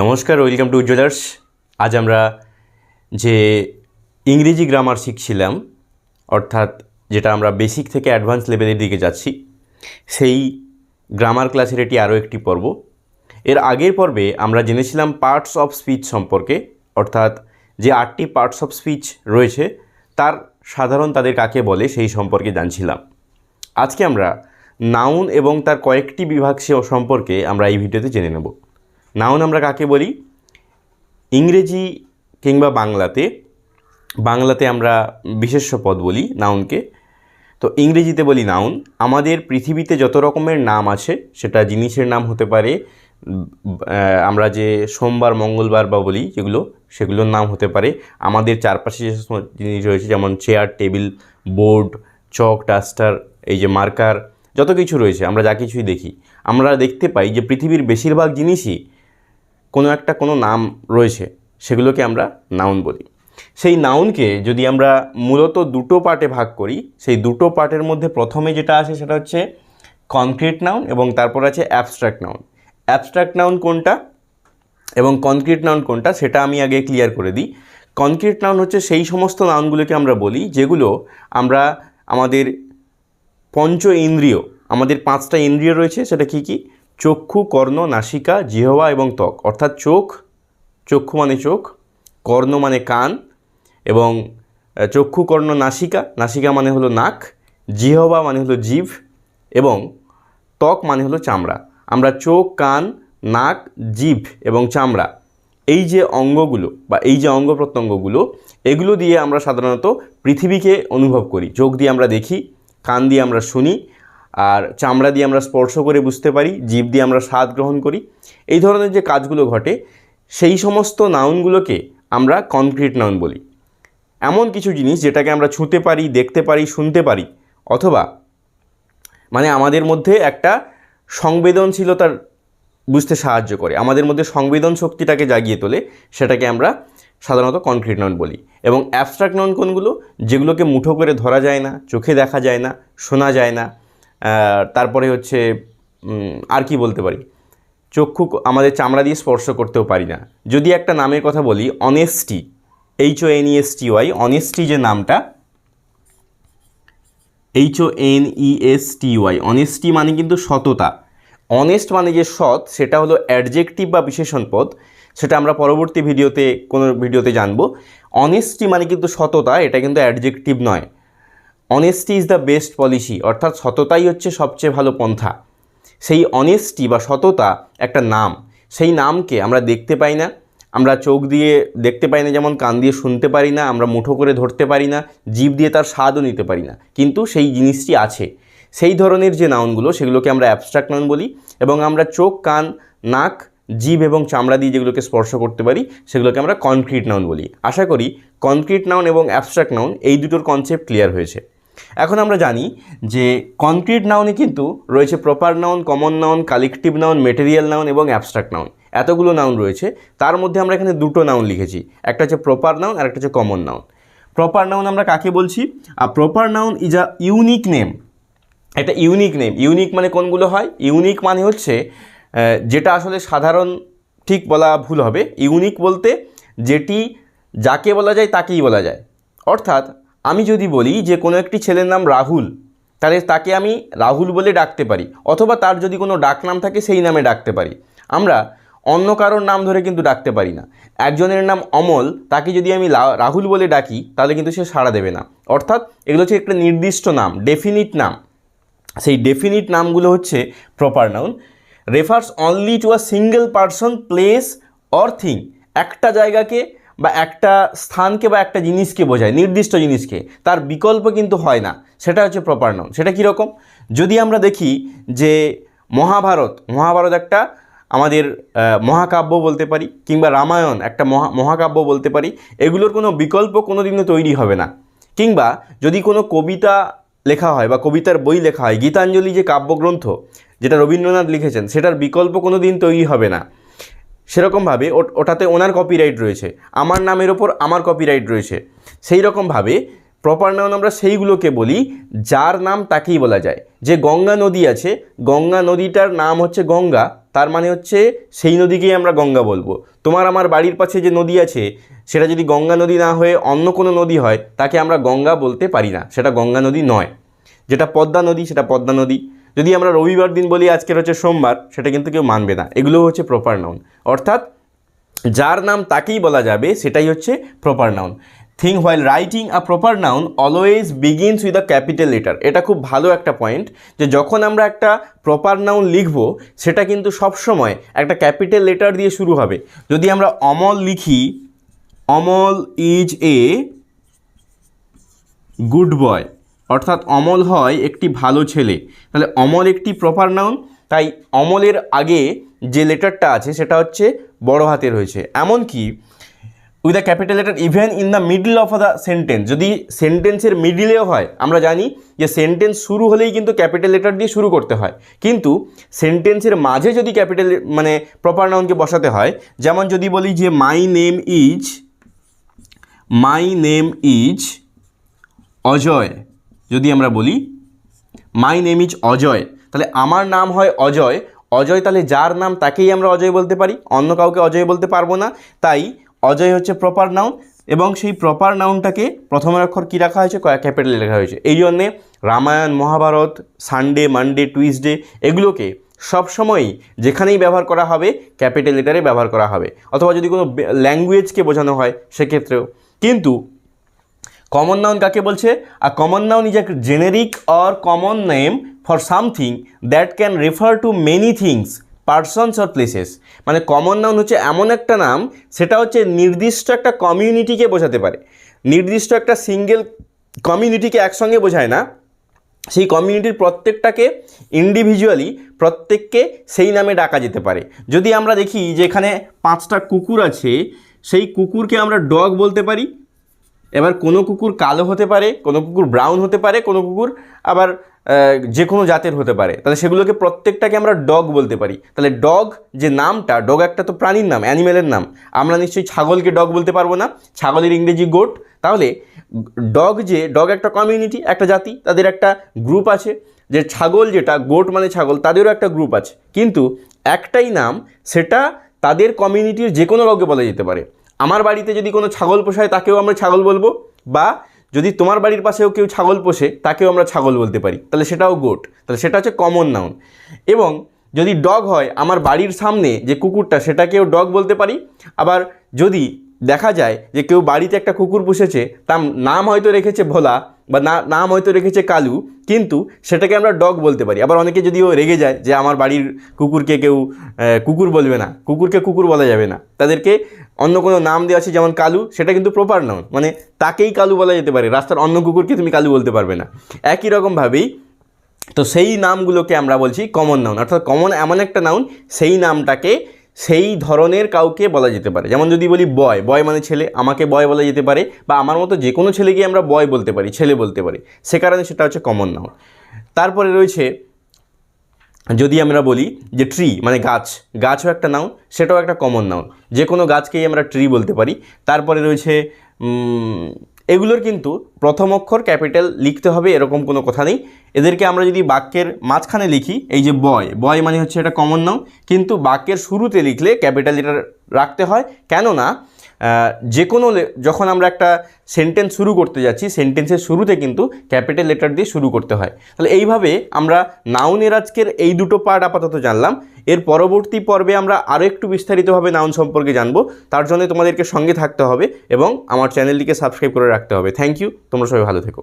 নমস্কার welcome to উজ্জ্বলার্স আজ আমরা যে ইংরেজি গ্রামার শিখছিলাম, অর্থাৎ যেটা আমরা বেসিক থেকে অ্যাডভান্স লেভেলের দিকে যাচ্ছি, সেই গ্রামার ক্লাসের এটি আরও একটি পর্ব। এর আগের পর্বে আমরা জেনেছিলাম পার্টস অফ স্পিচ সম্পর্কে, অর্থাৎ যে আটটি পার্টস অফ স্পিচ রয়েছে, তার সাধারণ তাদের কাকে বলে সেই সম্পর্কে জানছিলাম। আজকে আমরা নাউন এবং তার কয়েকটি বিভাগ সে সম্পর্কে আমরা এই ভিডিওতে জেনে নেব। নাউন আমরা কাকে বলি? ইংরেজি কিংবা বাংলাতে বাংলাতে আমরা বিশেষ্য পদ বলি নাউনকে। তো ইংরেজিতে বলি নাউন। আমাদের পৃথিবীতে যত রকমের নাম আছে, সেটা জিনিসের নাম হতে পারে আমরা যে সোমবার, মঙ্গলবার বা বলি যেগুলো, সেগুলোর নাম হতে পারে। আমাদের চারপাশে যে সমস্ত জিনিস রয়েছে, যেমন chair, table, board, chalk, duster, এই যে মার্কার, যত কিছু রয়েছে, আমরা যা কিছুই দেখি। আমরা দেখতে পাই যে পৃথিবীর বেশিরভাগ জিনিসই কোনো একটা কোনো নাম রয়েছে, সেগুলোকে আমরা নাউন বলি। সেই নাউনকে যদি আমরা মূলত দুটো পার্টে ভাগ করি, সেই দুটো পার্টের মধ্যে প্রথমে যেটা আসে সেটা হচ্ছে কনক্রিট নাউন এবং তারপর আছে অ্যাবস্ট্রাক্ট নাউন অ্যাবস্ট্রাক্ট নাউন কোনটা এবং কনক্রিট নাউন কোনটা সেটা আমি আগে ক্লিয়ার করে দিই। কনক্রিট নাউন হচ্ছে সেই সমস্ত নাউনগুলোকে আমরা বলি যেগুলো আমরা আমাদের পঞ্চ ইন্দ্রিয়, আমাদের পাঁচটা ইন্দ্রিয় রয়েছে, সেটা কি কি? চক্ষু, কর্ণ, নাসিকা, জিহবা এবং ত্বক। অর্থাৎ চোখ, চক্ষু মানে চোখ, কর্ণ মানে কান এবং চক্ষু, কর্ণ, নাসিকা। নাসিকা মানে হলো নাক, জিহবা মানে হলো জিভ এবং ত্বক মানে হলো চামড়া। আমরা চোখ, কান, নাক, জিভ এবং চামড়া, এই যে অঙ্গগুলো বা এই যে অঙ্গ প্রত্যঙ্গগুলো, এগুলো দিয়ে আমরা সাধারণত পৃথিবীকে অনুভব করি। চোখ দিয়ে আমরা দেখি, কান দিয়ে আমরা শুনি আর চামড়া দিয়ে আমরা স্পর্শ করে বুঝতে পারি, জীব দিয়ে আমরা স্বাদ গ্রহণ করি। এই ধরনের যে কাজগুলো ঘটে, সেই সমস্ত নাউনগুলোকে আমরা কনক্রিট নাউন বলি। এমন কিছু জিনিস যেটাকে আমরা ছুঁতে পারি, দেখতে পারি, শুনতে পারি, অথবা মানে আমাদের মধ্যে একটা সংবেদনশীলতার বুঝতে সাহায্য করে। আমাদের মধ্যে সংবেদন শক্তিটাকে জাগিয়ে তোলে, সেটাকে আমরা সাধারণত কনক্রিট নাউন বলি। এবং অ্যাবস্ট্রাক্ট নাউন কোনগুলো? যেগুলোকে মুঠো করে ধরা যায় না, চোখে দেখা যায় না, শোনা যায় না তারপরে হচ্ছে আর কি বলতে পারি? চক্ষু আমাদের চামড়া দিয়ে স্পর্শ করতেও পারি না। যদি একটা নামের কথা বলি honesty H O N S T Y honesty যে নামটা H O N E S T Y honesty মানে কিন্তু সততা। অনেস্ট মানে যে সৎ, সেটা হলো অ্যাডজেক্টিভ বা বিশেষণ পদ। সেটা আমরা পরবর্তী ভিডিওতে, কোনো ভিডিওতে জানব। অনেস্টি মানে কিন্তু সততা, এটা কিন্তু অ্যাডজেক্টিভ নয়। Honesty is the best policy অর্থাৎ সততাই হচ্ছে সবচেয়ে ভালো পন্থা। সেই অনেস্টি বা সততা একটা নাম, সেই নামকে আমরা দেখতে পাই না, আমরা চোখ দিয়ে দেখতে পাই না, যেমন কান দিয়ে শুনতে পারি না, আমরা মুঠো করে ধরতে পারি না, জীব দিয়ে তার স্বাদও নিতে পারি না। কিন্তু সেই জিনিসটি আছে। সেই ধরনের যে নাউনগুলো, সেগুলোকে আমরা অ্যাবস্ট্রাক্ট নাউন বলি এবং আমরা চোখ, কান, নাক, জীব এবং চামড়া দিয়ে যেগুলোকে স্পর্শ করতে পারি, সেগুলোকে আমরা কনক্রিট নাউন বলি। আশা করি কনক্রিট নাউন এবং অ্যাবস্ট্রাক্ট নাউন এই দুটোর কনসেপ্ট ক্লিয়ার হয়েছে। এখন আমরা জানি যে কনক্রিট নাউনে কিন্তু রয়েছে proper noun common noun collective noun material noun এবং অ্যাবস্ট্রাক্ট নাউন এতগুলো নাউন রয়েছে, তার মধ্যে আমরা এখানে দুটো নাউন লিখেছি। একটা হচ্ছে প্রপার নাউন আর একটা হচ্ছে কমন নাউন প্রপার নাউন আমরা কাকে বলছি? আর proper noun is a unique name একটা ইউনিক নেম ইউনিক মানে কোনগুলো হয়? ইউনিক মানে হচ্ছে যেটা আসলে সাধারণ, ঠিক বলা ভুল হবে। ইউনিক বলতে যেটি, যাকে বলা যায় তাকেই বলা যায়। অর্থাৎ আমি যদি বলি যে কোনো একটি ছেলের নাম রাহুল, তাহলে তাকে আমি রাহুল বলে ডাকতে পারি, অথবা তার যদি কোনো ডাকনাম থাকে সেই নামে ডাকতে পারি। আমরা অন্য কারোর নাম ধরে কিন্তু ডাকতে পারি না। একজনের নাম অমল, তাকে যদি আমি রাহুল বলে ডাকি, তাহলে কিন্তু সে সাড়া দেবে না। অর্থাৎ এগুলো হচ্ছে একটা নির্দিষ্ট নাম ডেফিনিট নাম। সেই ডেফিনিট নামগুলো হচ্ছে proper noun refers only to a single person place or thing একটা জায়গাকে বা একটা স্থানকে বা একটা জিনিসকে বোঝায়, নির্দিষ্ট জিনিসকে, তার বিকল্প কিন্তু হয় না। সেটা হচ্ছে প্রপার নাউন সেটা কীরকম? যদি আমরা দেখি যে মহাভারত মহাভারত একটা আমাদের মহাকাব্য বলতে পারি, কিংবা রামায়ণ একটা মহা, মহাকাব্য বলতে পারি, এগুলোর কোনো বিকল্প কোনো দিনও তৈরি হবে না। কিংবা যদি কোনো কবিতা লেখা হয় বা কবিতার বই লেখা হয়, গীতাঞ্জলি যে কাব্যগ্রন্থ, যেটা রবীন্দ্রনাথ লিখেছেন, সেটার বিকল্প কোনো দিন তৈরি হবে না। সেরকমভাবে ওটাতে ওনার কপিরাইট রয়েছে। আমার নামের ওপর আমার কপিরাইট রয়েছে। সেই রকমভাবে প্রপার নাউন আমরা সেইগুলোকে বলি, যার নাম তাকেই বলা যায়। যে গঙ্গা নদী আছে, গঙ্গা নদীটার নাম হচ্ছে গঙ্গা, তার মানে হচ্ছে সেই নদীকেই আমরা গঙ্গা বলব। তোমার আমার বাড়ির পাশে যে নদী আছে, সেটা যদি গঙ্গা নদী না হয়ে অন্য কোনো নদী হয়, তাকে আমরা গঙ্গা বলতে পারি না। সেটা গঙ্গা নদী নয়। যেটা পদ্মা নদী, সেটা পদ্মা নদী। যদি আমরা রবিবার দিন বলি, আজকের হচ্ছে সোমবার, সেটা কিন্তু কেউ মানবে না। এগুলো হচ্ছে প্রপার নাউন অর্থাৎ যার নাম তাকেই বলা যাবে, সেটাই হচ্ছে proper noun thing while writing a proper noun always begins with a capital letter এটা খুব ভালো একটা পয়েন্ট যে যখন আমরা একটা প্রপার নাউন লিখব, সেটা কিন্তু সবসময় একটা ক্যাপিটাল লেটার দিয়ে শুরু হবে। যদি আমরা অমল লিখি, Amal is a good boy অর্থাৎ অমল হয় একটি ভালো ছেলে। তাহলে অমল একটি প্রপার নাউন তাই অমলের আগে যে লেটারটা আছে সেটা হচ্ছে বড় হাতের হয়েছে এমনকি with the capital letter even in the middle of the sentence যদি সেন্টেন্সের মিডিলেও হয়, আমরা জানি যে সেন্টেন্স শুরু হলেই কিন্তু ক্যাপিটাল লেটার দিয়ে শুরু করতে হয়। কিন্তু সেন্টেন্সের মাঝে যদি ক্যাপিটাল মানে প্রপার নাউনকে বসাতে হয়, যেমন যদি বলি যে my name is my name is Ajay. যদি আমরা বলি মাই নেম ইজ অজয় তাহলে আমার নাম হয় অজয়। অজয় তাহলে যার নাম তাকেই আমরা অজয় বলতে পারি। অন্য কাউকে অজয় বলতে পারব না। তাই অজয় হচ্ছে প্রপার নাউন এবং সেই প্রপার নাউনটাকে প্রথমের অক্ষর কী রাখা হয়েছে? ক্যাপিটাল লেখা হয়েছে। এই জন্যে Ramayana, Mahabharata Sunday Monday Tuesday এগুলোকে সবসময়ই যেখানেই ব্যবহার করা হবে, ক্যাপিটাল লেটারে ব্যবহার করা হবে। অথবা যদি কোনো ল্যাঙ্গুয়েজকে বোঝানো হয়, সেক্ষেত্রেও। কিন্তু কমন নাউন কাকে বলছে? A common noun is a generic or common name for something that can refer to many things persons or places মানে কমন নাউন হচ্ছে এমন একটা নাম, সেটা হচ্ছে নির্দিষ্ট একটা কমিউনিটিকে বোঝাতে পারে। নির্দিষ্ট একটা সিঙ্গেল কমিউনিটিকে একসঙ্গে বোঝায় না। সেই কমিউনিটির প্রত্যেকটাকে ইন্ডিভিজুয়ালি প্রত্যেককে সেই নামে ডাকা যেতে পারে। যদি আমরা দেখি যে এখানে পাঁচটা কুকুর আছে, সেই কুকুরকে আমরা ডগ বলতে পারি। এবার কোনো কুকুর কালো হতে পারে, কোনো কুকুর ব্রাউন হতে পারে, কোনো কুকুর আবার যে কোনো জাতের হতে পারে। তাহলে সেগুলোকে প্রত্যেকটাকে আমরা ডগ বলতে পারি। তাহলে ডগ যে নামটা ডগ একটা তো প্রাণীর নাম অ্যানিমেলের নাম। আমরা নিশ্চয়ই ছাগলকে ডগ বলতে পারব না। ছাগলের ইংরেজি গোট তাহলে ডগ যে ডগ একটা কমিউনিটি একটা জাতি, তাদের একটা গ্রুপ আছে। যে ছাগল যেটা গোট মানে ছাগল, তাদেরও একটা গ্রুপ আছে। কিন্তু একটাই নাম, সেটা তাদের কমিউনিটির যে কোনো কাউকে বলা যেতে পারে। আমার বাড়িতে যদি কোনো ছাগল পোষায়, তাকেও আমরা ছাগল বলব। বা যদি তোমার বাড়ির পাশেও কেউ ছাগল পোষে, তাকেও আমরা ছাগল বলতে পারি। তাহলে সেটাও গোট তাহলে সেটা হচ্ছে কমন নাউন এবং যদি ডগ হয়, আমার বাড়ির সামনে যে কুকুরটা, সেটাকেও ডগ বলতে পারি। আবার যদি দেখা যায় যে কেউ বাড়িতে একটা কুকুর পুষেছে, তার নাম হয়তো রেখেছে ভোলা বা না, নাম হয়তো রেখেছে কালু, কিন্তু সেটাকে আমরা ডগ বলতে পারি। আবার অনেকে যদিও রেগে যায় যে আমার বাড়ির কুকুরকে কেউ কুকুর বলবে না, কুকুরকে কুকুর বলা যাবে না। তাদেরকে অন্য কোনো নাম দেওয়া আছে যেমন কালু, সেটা কিন্তু প্রপার নাউন মানে তাকেই কালু বলা যেতে পারে, রাস্তার অন্য কুকুরকে তুমি কালু বলতে পারবে না। একই রকমভাবেই তো সেই নামগুলোকে আমরা বলছি কমন নাউন অর্থাৎ কমন এমন একটা নাউন সেই নামটাকে সেই ধরনের কাউকে বলা যেতে পারে। যেমন যদি বলি বয় বয় মানে ছেলে, আমাকে বয় বলা যেতে পারে বা আমার মতো যে কোনো ছেলেকে আমরা বয় বলতে পারি, ছেলে বলতে পারি। সে কারণে সেটা হচ্ছে কমন নাউন তারপরে রয়েছে, যদি আমরা বলি যে ট্রি মানে গাছ, গাছও একটা নাউন সেটাও একটা কমন নাউন যে কোনো গাছকেই আমরা ট্রি বলতে পারি। তারপরে রয়েছে এগুলোর কিন্তু প্রথম অক্ষর ক্যাপিটাল লিখতে হবে, এরকম কোনো কথা নেই। এদেরকে আমরা যদি বাক্যের মাঝখানে লিখি, এই যে বয় বয় মানে হচ্ছে এটা কমন নাম কিন্তু বাক্যের শুরুতে লিখলে ক্যাপিটাল এটা রাখতে হয়। কেননা যে কোনো যখন আমরা একটা সেন্টেন্স শুরু করতে যাচ্ছি সেন্টেন্সের শুরুতে কিন্তু ক্যাপিটাল লেটার দিয়ে শুরু করতে হয়। তাহলে এইভাবে আমরা নাউনের আজকের এই দুটো পার্ট আপাতত জানলাম। এর পরবর্তী পর্বে আমরা আরও একটু বিস্তারিতভাবে নাউন সম্পর্কে জানব। তার জন্য তোমাদেরকে সঙ্গে থাকতে হবে এবং আমার চ্যানেলটিকে সাবস্ক্রাইব করে রাখতে হবে। থ্যাংক ইউ তোমরা সবাই ভালো থেকো।